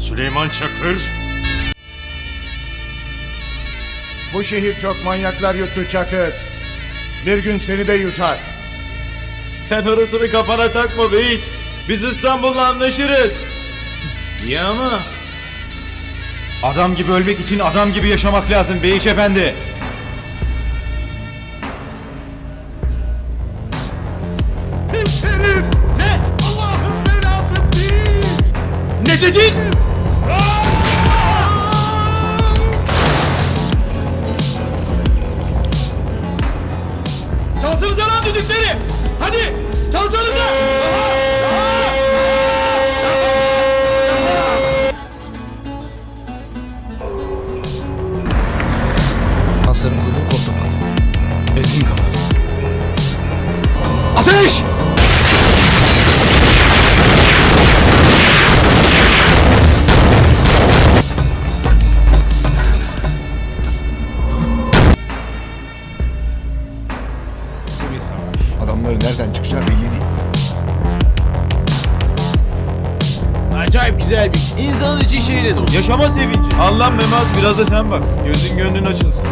Süleyman Çakır, Bu şehir çok manyaklar yuttu Çakır. Bir gün seni de yutar. Sen orasını kafana takma be hiç. Biz İstanbul'la anlaşırız. İyi ama Adam gibi ölmek için adam gibi yaşamak lazım Beyiş Efendi. Hemşerim! Ne? Allah'ın belası değil! ne dedin? Çalsanıza lan düdükleri. Hadi çalsanıza. Hasan'ın kulu koltuk. Ezin kafası. Ateş! Adamların nereden çıkacağı belli değil. Acayip güzel bir İnsanın içi şeyle dolu. Yaşama sevinci. Allah Memat biraz da sen bak. Gözün gönlün açılsın.